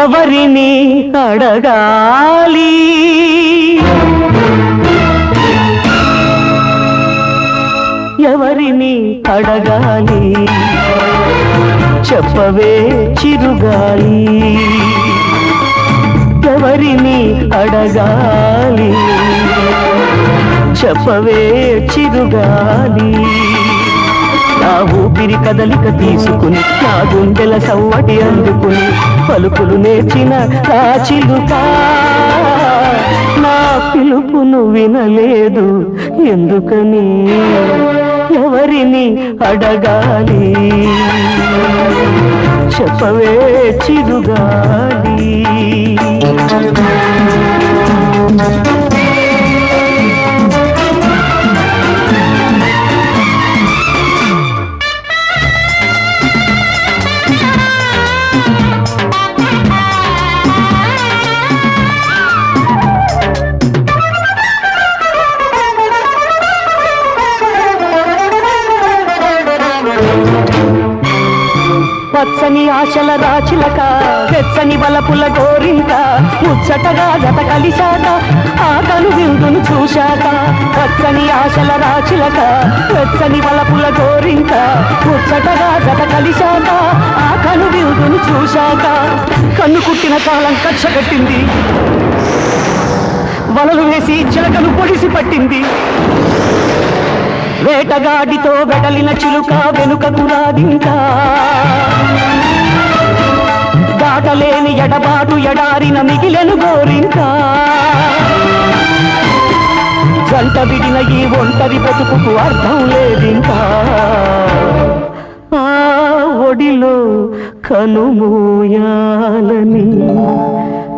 ఎవరిని అడగాలి? ఎవరిని అడగాలి? చెప్పవే చిరుగాలి. ఎవరిని అడగాలి? చెప్పవే చిరుగాలి నా ఊపిరి కదలిక తీసుకుని నా గుండెల సవ్వటి అందుకుని పలుకులు నేర్చిన నా చిలుక. నా పిలుపును వినలేదు ఎందుకని ఎవరిని అడగాలి? చెప్పవే చిరుగాలి పచ్చని ఆశల రాచిలక వెచ్చని బలపుల గోరింక ముచ్చటగా జత కలిశాక ఆ విందును చూశాక పచ్చని ఆశల రాచిలక వెచ్చని బలపుల గోరింక ముచ్చటగా జత కలిశాక ఆ విందును చూశాక. కన్ను కుట్టిన కాలం కక్ష కట్టింది వలలు వేసి చిలకను పొడిసి పట్టింది. వేటగాడితో వెడలిన చిలుక వెనుకకు రాదింకా దాటలేని ఎడబాటు ఎడారిన మిగిలెను గోరింకా జంట విడిన ఈ ఒంటరి బతుకుకు అర్థం లేదింకా ఆ ఒడిలో కనుమూయాలని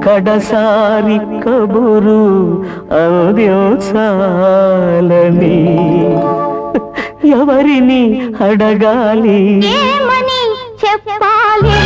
కడసారి కబురు అందించాలని ఎవరిని అడగాలి? ఏమని చెప్పాలి?